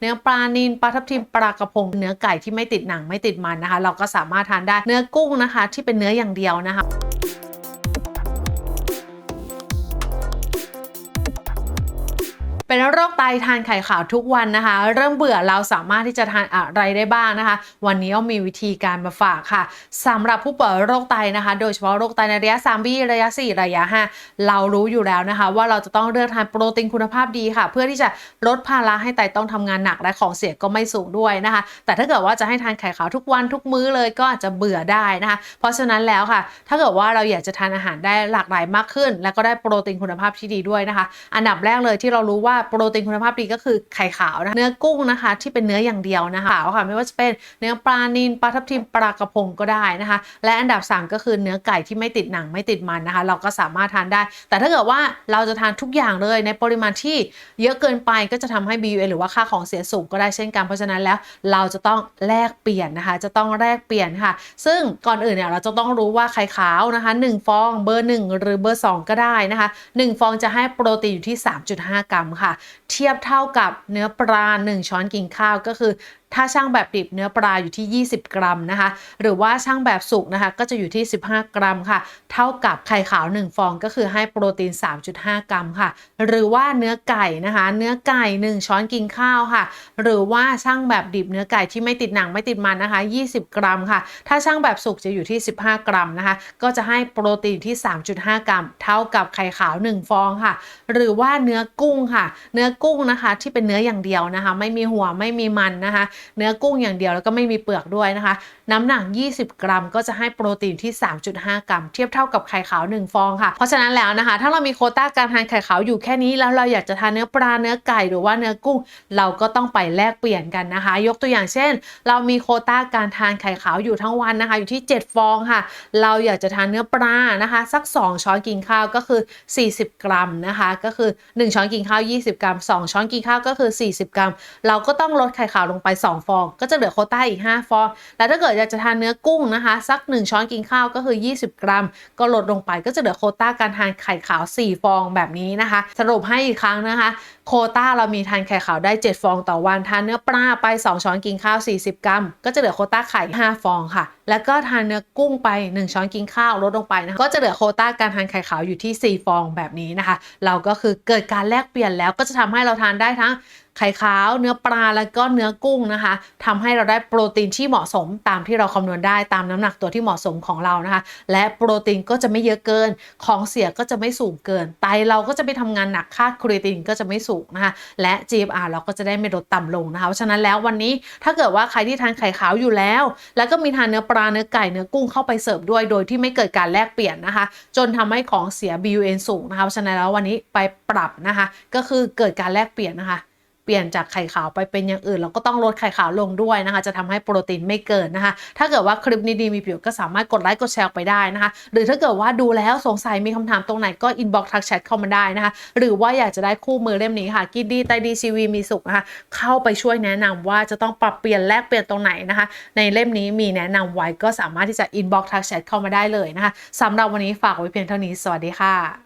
เนื้อปลานิลปลาทับทิมปลากระพง เนื้อไก่ที่ไม่ติดหนังไม่ติดมันนะคะ เราก็สามารถทานได้เนื้อกุ้งนะคะ ที่เป็นเนื้ออย่างเดียวนะคะ เป็นโรคไตทานไข่ขาวทุกวันนะคะ เริ่มเบื่อเราสามารถที่จะทานอะไรได้บ้างนะคะ วันนี้เอามีวิธีการมาฝากค่ะสำหรับผู้ป่วยโรคไตนะคะ โดยเฉพาะโรคไตในระยะ 3 ปีระยะ 4 ระยะ 5 เรารู้อยู่แล้วนะคะ ว่าเราจะต้องเลือกทานโปรตีนคุณภาพดีค่ะ เพื่อที่จะลดภาระให้ไตต้องทำงานหนักและของเสียก็ไม่สูงด้วยนะคะ แต่ถ้าเกิดว่าจะให้ทานไข่ขาวทุกวันทุกมื้อเลยก็อาจจะเบื่อได้นะคะ เพราะฉะนั้นแล้วค่ะ ถ้าเกิดว่าเราอยากจะทานอาหารได้หลากหลายมากขึ้น แล้วก็ได้โปรตีนคุณภาพที่ดีด้วยนะคะ อันดับแรกเลยที่เรารู้ว่าโปรตีนคุณภาพดีก็คือไข่ขาวนะเนื้อกุ้งนะคะ ที่เป็นเนื้ออย่างเดียวนะคะขาวค่ะไม่ว่าจะเป็นเนื้อปลานิลปลาทับทิมปลากระพงก็ได้นะคะ และอันดับ 3 ก็คือเนื้อไก่ที่ไม่ติดหนังไม่ติดมันนะคะ เราก็สามารถทานได้ แต่ถ้าเกิดว่าเราจะทานทุกอย่างเลยในปริมาณที่เยอะเกินไปก็จะทำให้ BUN หรือว่าค่าของเสียสูงก็ได้เช่นกันเพราะฉะนั้นแล้วเราจะต้องแลกเปลี่ยนนะคะ จะต้องแลกเปลี่ยนค่ะ ซึ่งก่อนอื่นเนี่ยเราจะต้องรู้ว่าไข่ขาวนะคะ 1 ฟองเบอร์ 1 หรือเบอร์ 2 ก็ได้นะคะ 1 ฟองจะให้โปรตีนอยู่ที่ 3.5 กรัมค่ะเทียบเท่ากับเนื้อปลา 1 ช้อนกินข้าวก็คือ ถ้าช่างแบบดิบเนื้อปลาอยู่ที่ 20 กรัมนะคะ หรือว่าช่างแบบสุกนะคะก็จะอยู่ที่ 15 กรัมค่ะ เท่ากับไข่ขาว 1 ฟองก็คือให้โปรตีน 3.5 กรัมค่ะ หรือว่าเนื้อไก่นะคะ เนื้อไก่ 1 ช้อนกินข้าวค่ะ หรือว่าช่างแบบดิบเนื้อไก่ที่ไม่ติดหนังไม่ติดมันนะคะ 20 กรัมค่ะ ถ้าช่างแบบสุกจะอยู่ที่ 15 กรัมนะคะ ก็จะให้โปรตีนที่ 3.5 กรัม เท่ากับไข่ขาว 1 ฟองค่ะ หรือว่าเนื้อกุ้งค่ะ เนื้อกุ้งนะคะที่เป็นเนื้ออย่างเดียวนะคะ ไม่มีหัวไม่มีมันนะคะเนื้อกุ้งอย่างเดียวแล้วก็ไม่มีเปลือกด้วยนะคะ น้ำหนัก 20 กรัม ก็จะให้โปรตีนที่ 3.5 กรัม เทียบเท่ากับไข่ขาว 1 ฟองค่ะ เพราะฉะนั้นแล้วนะคะ ถ้าเรามีโคต้าการทานไข่ขาวอยู่แค่นี้ แล้วเราอยากจะทานเนื้อปลาเนื้อไก่หรือว่าเนื้อกุ้ง เราก็ต้องไปแลกเปลี่ยนกันนะคะ ยกตัวอย่างเช่น เรามีโคต้าการทานไข่ขาวอยู่ทั้งวันนะคะ อยู่ที่ 7 ฟองค่ะ เราอยากจะทานเนื้อปลานะคะ สัก 2 ช้อนกินข้าวก็คือ 40 กรัมนะคะ ก็คือ 1 ช้อนกินข้าว 20 กรัม 2 ช้อนกินข้าวก็คือ 40 กรัม เราก็ต้องลดไข่ขาวลงไป2 ฟอง ก็จะเหลือโคต้าอีก 5 ฟองแล้วถ้าเกิดอยากจะทานเนื้อกุ้งนะคะ สัก 1 ช้อนกินข้าวก็คือ 20 กรัม ก็ลดลงไปก็จะเหลือโคต้าการทานไข่ขาว 4 ฟองแบบนี้นะคะ สรุปให้อีกครั้งนะคะ โคต้าเรามีทานไข่ขาวได้ 7 ฟองต่อวัน ทานเนื้อปลาไป 2 ช้อนกินข้าว 40 กรัม ก็จะเหลือโคต้าไข่ 5 ฟองค่ะ แล้วก็ทานเนื้อกุ้งไป 1 ช้อนกินข้าวลดลงไปนะคะก็จะเหลือโคต้าการทานไข่ขาวอยู่ที่ 4 ฟองแบบนี้นะคะ เราก็คือเกิดการแลกเปลี่ยนแล้วก็จะทำให้เราทานได้ทั้งไข่ขาว เนื้อปลาแล้วก็เนื้อกุ้งนะคะทำให้เราได้โปรตีนที่เหมาะสมตามที่เราคำนวณได้ตามน้ำหนักตัวที่เหมาะสมของเรานะคะ และโปรตีนก็จะไม่เยอะเกิน ของเสียก็จะไม่สูงเกิน ไตเราก็จะไปทำงานหนักค่าครีตินก็จะไม่สูงนะคะ และ GFR เราก็จะได้ไม่ลดต่ำลงนะคะเพราะฉะนั้นแล้ววันนี้ถ้าเกิดว่าใครที่ทานไข่ขาวอยู่แล้ว แล้วก็มีทานเนื้อปลาลาเนื้อไก่เนื้อกุ้งเข้าไปเสิร์ฟด้วย โดยที่ไม่เกิดการแลกเปลี่ยนนะคะ จนทำให้ของเสีย BUN สูงนะคะเพราะฉะนั้นแล้ววันนี้ไปปรับนะคะ ก็คือเกิดการแลกเปลี่ยนนะคะ เปลี่ยนจากไข่ขาวไปเป็นอย่างอื่น เราก็ต้องลดไข่ขาวลงด้วยนะคะ จะทำให้โปรตีนไม่เกินนะคะ ถ้าเกิดว่าคลิปนี้ดีมีประโยชน์ก็สามารถกดไลค์กดแชร์ไปได้นะคะ หรือถ้าเกิดว่าดูแล้วสงสัยมีคำถามตรงไหนก็อินบ็อกซ์ทักแชทเข้ามาได้นะคะ หรือว่าอยากจะได้คู่มือเล่มนี้ค่ะกินดีไตดีชีวีมีสุขนะคะเข้าไปช่วยแนะนำว่าจะต้องปรับเปลี่ยนแลกเปลี่ยนตรงไหนนะคะ ในเล่มนี้มีแนะนำไว้ก็สามารถที่จะอินบ็อกซ์ทักแชทเข้ามาได้เลยนะคะสำหรับวันนี้ฝากไว้เพียงเท่านี้สวัสดีค่ะ